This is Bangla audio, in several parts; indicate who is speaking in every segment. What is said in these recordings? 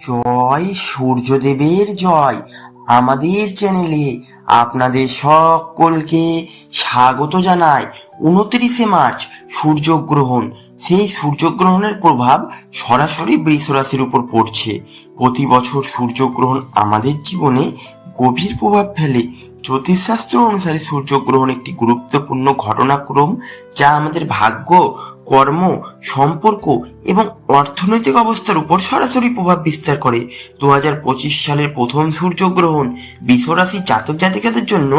Speaker 1: জয় সূর্যদেবের জয়। আমাদের চ্যানেলে আপনাদের সকলকে স্বাগত জানায় উনত্রিশে মার্চ সূর্যগ্রহণ। সেই সূর্যগ্রহণের প্রভাব সরাসরি বৃষ রাশির উপর পড়ছে। প্রতি বছর সূর্যগ্রহণ আমাদের জীবনে গভীর প্রভাব ফেলে। জ্যোতিষশাস্ত্র অনুসারে সূর্যগ্রহণ একটি গুরুত্বপূর্ণ ঘটনাক্রম, যা আমাদের ভাগ্য কর্ম, সম্পর্ক এবং অর্থনৈতিক অবস্থার উপর সরাসরি প্রভাব বিস্তার করে। দু হাজার পঁচিশ সালের প্রথম সূর্যগ্রহণ বিশ্বরাশি জাতক জাতিকাদের জন্য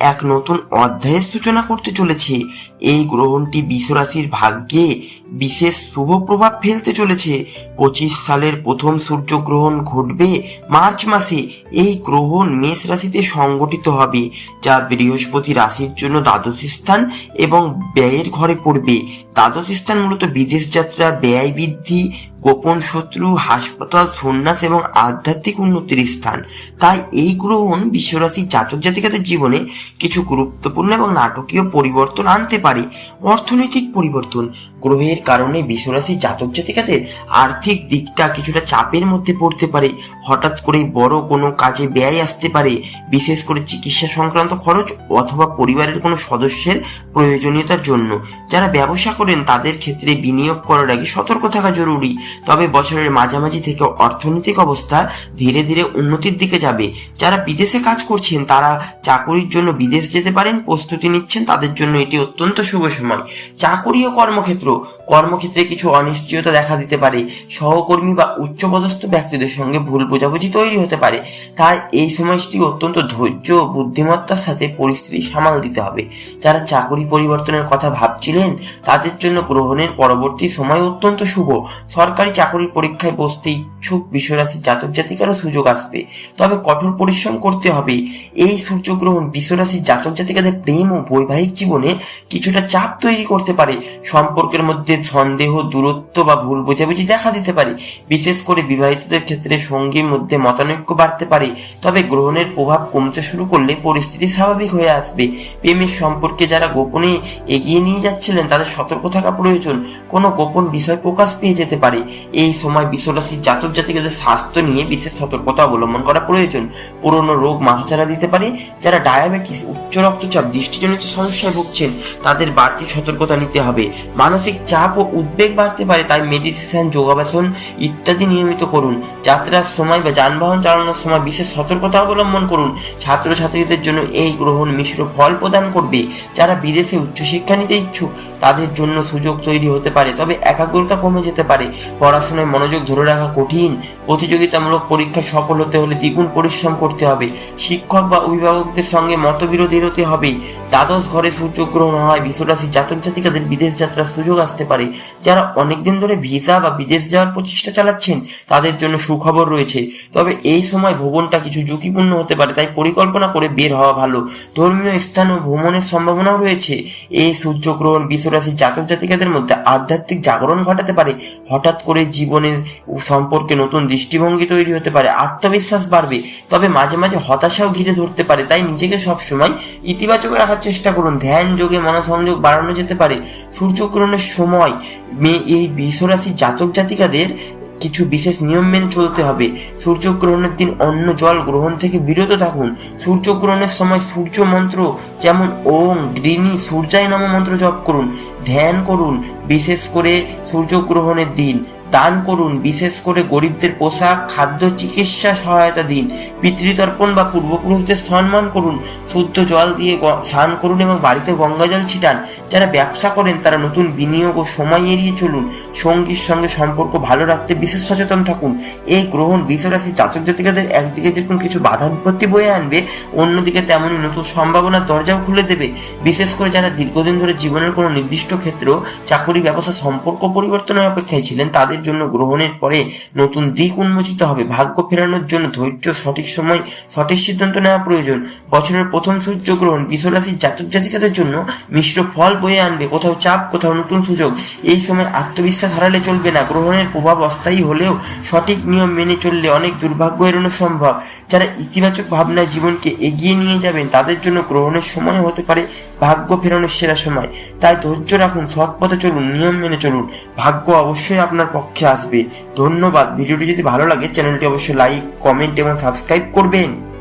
Speaker 1: এক নতুন অধ্যায়ের সূচনা করতে চলেছে। এই গ্রহণটি বিশ্বরাশির ভাগ্যে বিশেষ শুভ প্রভাব ফেলতে চলেছে। পঁচিশ সালের প্রথম সূর্যগ্রহণ ঘটবে মার্চ মাসে। এই গ্রহণ মেষ রাশিতে সংগঠিত হবে, যা বৃহস্পতি রাশির জন্য দ্বাদশ স্থান এবং ব্যয়ের ঘরে পড়বে। দ্বাদশ স্থান মূলত বিদেশ যাত্রা ব্যয় বৃদ্ধি গোপন শত্রু, হাসপাতাল, সন্ন্যাস এবং আধ্যাত্মিক উন্নতির স্থান। তাই এই গ্রহণ বিশ্বরাশি জাতক জাতিকাদের জীবনে কিছু গুরুত্বপূর্ণ এবং নাটকীয় পরিবর্তন আনতে পারে। অর্থনৈতিক পরিবর্তন, গ্রহের কারণে বিশ্বরাশি জাতক জাতিকাদের আর্থিক দিকটা কিছুটা চাপের মধ্যে পড়তে পারে। হঠাৎ করে বড় কোনো কাজে ব্যয় আসতে পারে, বিশেষ করে চিকিৎসা সংক্রান্ত খরচ অথবা পরিবারের কোনো সদস্যের প্রয়োজনীয়তার জন্য। যারা ব্যবসা করেন, তাদের ক্ষেত্রে বিনিয়োগ করার আগে সতর্ক থাকা জরুরি। তবে বছরের মাঝামাঝি থেকে অর্থনৈতিক অবস্থা ধীরে ধীরে উন্নতির দিকে যাবে। যারা বিদেশে কাজ করছেন, তারা চাকরির জন্য বিদেশ যেতে পারেন, প্রস্তুতি নিচ্ছেন, তাদের জন্য এটি অত্যন্ত শুভ সময়। চাকরি ও কর্মক্ষেত্র, কর্মক্ষেত্রে কিছু অনিশ্চয়তা দেখা দিতে পারে। সহকর্মী বা উচ্চপদস্থ ব্যক্তিদের সঙ্গে ভুল বোঝাবুঝি তৈরি হতে পারে। তাই এই সময়টি অত্যন্ত ধৈর্য ও বুদ্ধিমত্তার সাথে পরিস্থিতি সামাল দিতে হবে। যারা চাকরি পরিবর্তনের কথা ভাবছিলেন, তাদের জন্য গ্রহণের পরবর্তী সময় অত্যন্ত শুভ। সরকারি চাকরির পরীক্ষায় বসতে ইচ্ছুক বিশ্বরাশি জাতক জাতিকারও সুযোগ আসবে। তবে কঠোর পরিশ্রম করতে হবে। এই সূর্যগ্রহণ বিশ্বরাশির জাতক জাতিকাদের প্রেম ও বৈবাহিক জীবনে কিছুটা চাপ তৈরি করতে পারে। সম্পর্কের মধ্যে সন্দেহ, দূরত্ব বা ভুল বোঝাবুঝি দেখা দিতে পারে। বিশেষ করে বিবাহিতদের ক্ষেত্রে সঙ্গীর মধ্যে মতানৈক্য বাড়তে পারে। তবে গ্রহণের প্রভাব কমতে শুরু করলে পরিস্থিতি স্বাভাবিক হয়ে আসবে। প্রেমের সম্পর্কে যারা গোপনে এগিয়ে নিয়ে যাচ্ছিলেন, তাদের সতর্ক থাকা প্রয়োজন। কোনো গোপন বিষয় প্রকাশ পেয়ে যেতে পারে। এই সময় বিশ্বরাশির জাতক জাতিকাদের স্বাস্থ্য নিয়ে বিশেষ সতর্কতা অবলম্বন করা প্রয়োজন। পুরনো রোগ মাথাচাড়া দিতে পারে, যারা ডায়াবেটিস, উচ্চ রক্তচাপ, দৃষ্টিজনিত সমস্যায় ভুগছেন, তাদের বাড়তি সতর্কতা নিতে হবে। মানসিক চাপ ও উদ্বেগ বাড়তে পারে, তাই মেডিটেশন যোগাসন ইত্যাদি নিয়মিত করুন। যাত্রার সময় বা যানবাহন চালানোর সময় বিশেষ সতর্কতা অবলম্বন করুন। ছাত্রছাত্রীদের জন্য এই গ্রহণ মিশ্র ফল প্রদান করবে। যারা বিদেশে উচ্চশিক্ষা নিতে ইচ্ছুক, তাদের জন্য সুযোগ তৈরি হতে পারে, তবে একাগ্রতা কমে যেতে পারে। পড়াশোনায় মনোযোগ ধরে রাখা কঠিন। প্রতিযোগিতামূলক পরীক্ষায় সফল হতে হলে দ্বিগুণ পরিশ্রম করতে হবে। শিক্ষক বা অভিভাবকদের সঙ্গে মতবিরোধী হতে হবে। দ্বাদশ ঘরে সূর্যগ্রহণ হয়। বিশ্বরাশি জাতক জাতিকাদের বিদেশ যাত্রার সুযোগ আসতে পারে। যারা অনেকদিন ধরে ভিসা বা বিদেশ যাওয়ার প্রচেষ্টা চালাচ্ছেন, তাদের জন্য সুখবর রয়েছে। তবে এই সময় ভ্রমণটা কিছু ঝুঁকিপূর্ণ হতে পারে, তাই পরিকল্পনা করে বের হওয়া ভালো। ধর্মীয় স্থান ও ভ্রমণের সম্ভাবনাও রয়েছে। এই সূর্যগ্রহণ বিশ্বরাশির জাতক জাতিকাদের মধ্যে আধ্যাত্মিক জাগরণ ঘটাতে পারে। হঠাৎ করে জীবনের সম্পর্কে নতুন দৃষ্টিভঙ্গি তৈরি হতে পারে, আত্মবিশ্বাস বাড়বে, তবে মাঝে মাঝে হতাশাও ঘিরে ধরতে পারে, তাই নিজেকে সবসময় ইতিবাচক রাখার চেষ্টা করুন। ধ্যান, যোগে মনসংযোগ বাড়ানো যেতে পারে। সূর্যগ্রহণের সময় মে এই বিশ্বরাশির জাতক জাতিকাদের কিছু বিশেষ নিয়ম মেনে চলতে হবে। সূর্যগ্রহণের দিন অন্য জল গ্রহণ থেকে বিরত থাকুন। সূর্যগ্রহণের সময় সূর্য মন্ত্র যেমন ওম, গ্রিনি, সূর্যায় নম মন্ত্র জপ করুন। ধ্যান করুন, বিশেষ করে সূর্যগ্রহণের দিন। দান করুন। বিশেষ করে গরিবদের পোশাক, খাদ্য, চিকিৎসা সহায়তা দিন। পিতৃতর্পণ বা পূর্বপুরুষদের সম্মান করুন। শুদ্ধ জল দিয়ে স্নান করুন এবং বাড়িতে গঙ্গা জল ছিটান। যারা ব্যবসা করেন, তারা নতুন বিনিয়োগ ও সময় এড়িয়ে চলুন। সঙ্গীর সঙ্গে সম্পর্ক ভালো রাখতে বিশেষ সচেতন থাকুন। এই গ্রহণ বিশ্বরাশি জাতক জাতিকাদের একদিকে যেরকম কিছু বাধা বিপত্তি বয়ে আনবে, অন্যদিকে তেমনই নতুন সম্ভাবনার দরজাও খুলে দেবে। বিশেষ করে যারা দীর্ঘদিন ধরে জীবনের কোনো নির্দিষ্ট ক্ষেত্র, চাকরি, ব্যবসা, সম্পর্ক পরিবর্তনের অপেক্ষায় ছিলেন, তাদের জন্য গ্রহণের পরে নতুন দিক উন্মোচিত হবে। ভাগ্য ফেরানোর জন্য ধৈর্য, সঠিক সময়, সঠিক সিদ্ধান্ত নেওয়া প্রয়োজন। বছরের প্রথম সূর্যগ্রহণ বিশ্বরাশির জাতক জাতিকাদের জন্য মিশ্র ফল বয়ে আনবে। কোথাও চাপ, কোথাও নতুন সুযোগ। এই সময় আত্মবিশ্বাস হারালে চলবে না। গ্রহণের প্রভাব অস্থায়ী হলেও সঠিক নিয়ম মেনে চললে অনেক দুর্ভাগ্য এড়ানো সম্ভব। যারা ইতিবাচক ভাবনায় জীবনকে এগিয়ে নিয়ে যাবেন, তাদের জন্য গ্রহণের সময় হতে পারে ভাগ্য ফেরানোর সেরা সময়। তাই ধৈর্য রাখুন সৎ পথে চলুন, নিয়ম মেনে চলুন। ভাগ্য অবশ্যই আপনার পক্ষে আসবে। ধন্যবাদ। ভিডিওটি যদি ভালো লাগে, চ্যানেলটি অবশ্যই লাইক, কমেন্ট এবং সাবস্ক্রাইব করবেন।